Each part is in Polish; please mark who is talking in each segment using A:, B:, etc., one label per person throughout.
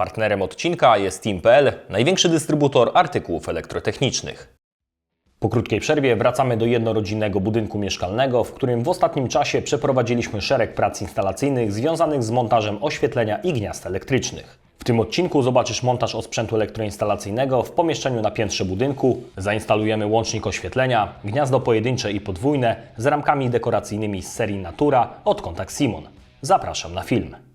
A: Partnerem odcinka jest Team.pl, największy dystrybutor artykułów elektrotechnicznych. Po krótkiej przerwie wracamy do jednorodzinnego budynku mieszkalnego, w którym w ostatnim czasie przeprowadziliśmy szereg prac instalacyjnych związanych z montażem oświetlenia i gniazd elektrycznych. W tym odcinku zobaczysz montaż osprzętu elektroinstalacyjnego w pomieszczeniu na piętrze budynku, zainstalujemy łącznik oświetlenia, gniazdo pojedyncze i podwójne z ramkami dekoracyjnymi z serii Natura od Kontakt Simon. Zapraszam na film.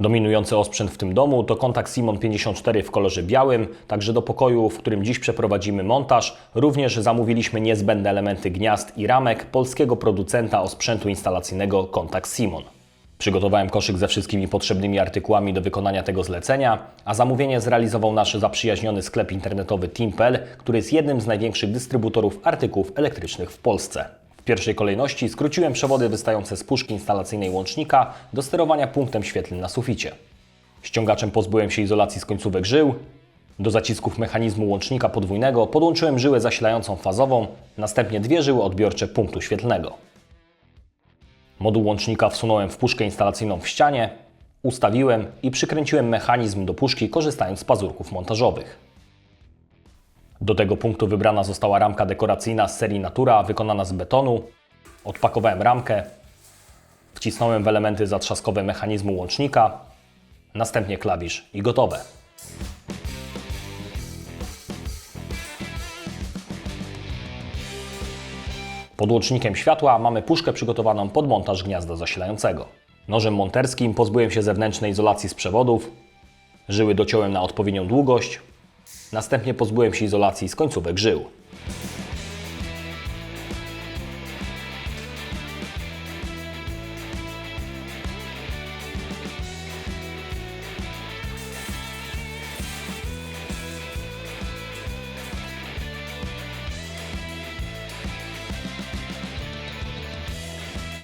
A: Dominujący osprzęt w tym domu to kontakt Simon 54 w kolorze białym, także do pokoju, w którym dziś przeprowadzimy montaż, również zamówiliśmy niezbędne elementy gniazd i ramek polskiego producenta osprzętu instalacyjnego Kontakt Simon. Przygotowałem koszyk ze wszystkimi potrzebnymi artykułami do wykonania tego zlecenia, a zamówienie zrealizował nasz zaprzyjaźniony sklep internetowy Team.pl, który jest jednym z największych dystrybutorów artykułów elektrycznych w Polsce. W pierwszej kolejności skróciłem przewody wystające z puszki instalacyjnej łącznika do sterowania punktem świetlnym na suficie. Ściągaczem pozbyłem się izolacji z końcówek żył. Do zacisków mechanizmu łącznika podwójnego podłączyłem żyłę zasilającą fazową, następnie dwie żyły odbiorcze punktu świetlnego. Moduł łącznika wsunąłem w puszkę instalacyjną w ścianie, ustawiłem i przykręciłem mechanizm do puszki korzystając z pazurków montażowych. Do tego punktu wybrana została ramka dekoracyjna z serii Natura, wykonana z betonu. Odpakowałem ramkę, wcisnąłem w elementy zatrzaskowe mechanizmu łącznika, następnie klawisz i gotowe. Pod łącznikiem światła mamy puszkę przygotowaną pod montaż gniazda zasilającego. Nożem monterskim pozbyłem się zewnętrznej izolacji z przewodów, żyły dociąłem na odpowiednią długość, Następnie pozbyłem się izolacji z końcówek żył.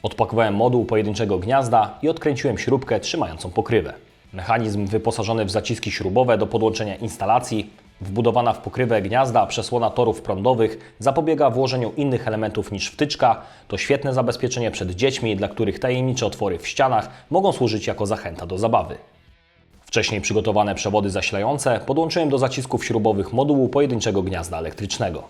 A: Odpakowałem moduł pojedynczego gniazda i odkręciłem śrubkę trzymającą pokrywę. Mechanizm wyposażony w zaciski śrubowe do podłączenia instalacji, wbudowana w pokrywę gniazda przesłona torów prądowych zapobiega włożeniu innych elementów niż wtyczka. To świetne zabezpieczenie przed dziećmi, dla których tajemnicze otwory w ścianach mogą służyć jako zachęta do zabawy. Wcześniej przygotowane przewody zasilające podłączyłem do zacisków śrubowych modułu pojedynczego gniazda elektrycznego.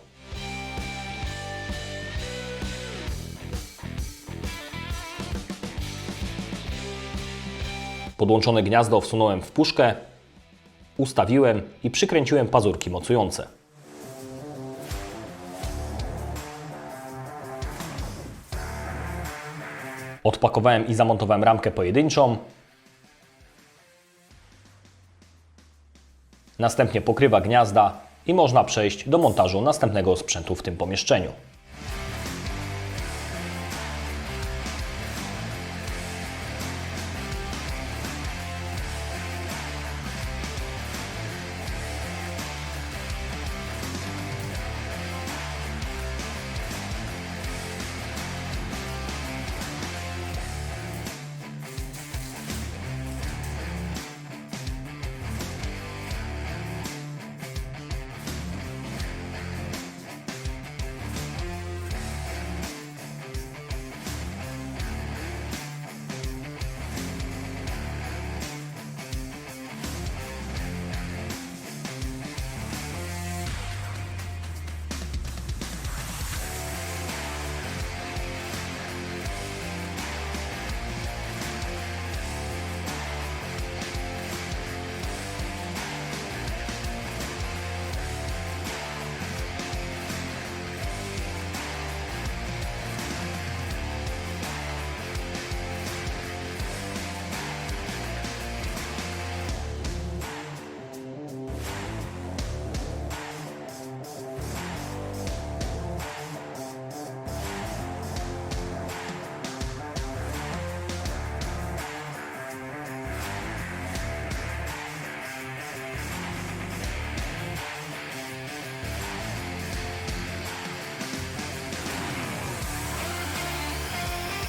A: Podłączone gniazdo wsunąłem w puszkę, ustawiłem i przykręciłem pazurki mocujące. Odpakowałem i zamontowałem ramkę pojedynczą. Następnie pokrywa gniazda i można przejść do montażu następnego sprzętu w tym pomieszczeniu.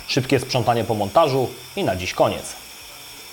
A: Szybkie sprzątanie po montażu i na dziś koniec.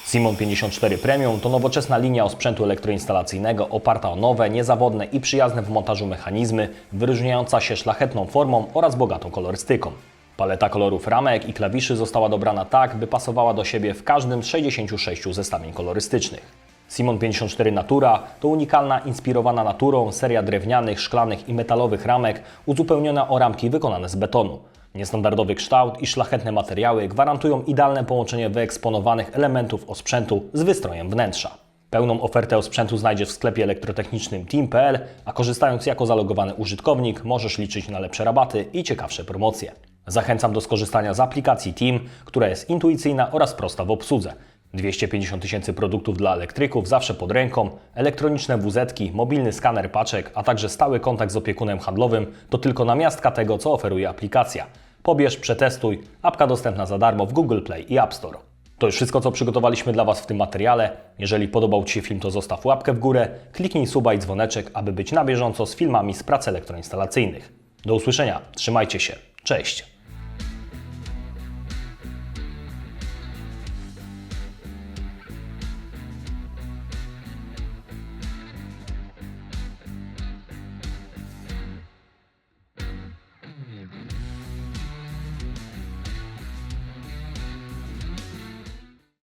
A: Simon 54 Premium to nowoczesna linia osprzętu elektroinstalacyjnego oparta o nowe, niezawodne i przyjazne w montażu mechanizmy, wyróżniająca się szlachetną formą oraz bogatą kolorystyką. Paleta kolorów ramek i klawiszy została dobrana tak, by pasowała do siebie w każdym z 66 zestawień kolorystycznych. Simon 54 Natura to unikalna, inspirowana naturą seria drewnianych, szklanych i metalowych ramek uzupełniona o ramki wykonane z betonu. Niestandardowy kształt i szlachetne materiały gwarantują idealne połączenie wyeksponowanych elementów osprzętu z wystrojem wnętrza. Pełną ofertę osprzętu znajdziesz w sklepie elektrotechnicznym team.pl, a korzystając jako zalogowany użytkownik możesz liczyć na lepsze rabaty i ciekawsze promocje. Zachęcam do skorzystania z aplikacji Team, która jest intuicyjna oraz prosta w obsłudze. 250 tysięcy produktów dla elektryków zawsze pod ręką, elektroniczne wuzetki, mobilny skaner paczek, a także stały kontakt z opiekunem handlowym to tylko namiastka tego, co oferuje aplikacja. Pobierz, przetestuj, apka dostępna za darmo w Google Play i App Store. To już wszystko, co przygotowaliśmy dla Was w tym materiale. Jeżeli podobał Ci się film, to zostaw łapkę w górę, kliknij suba i dzwoneczek, aby być na bieżąco z filmami z prac elektroinstalacyjnych. Do usłyszenia, trzymajcie się, cześć!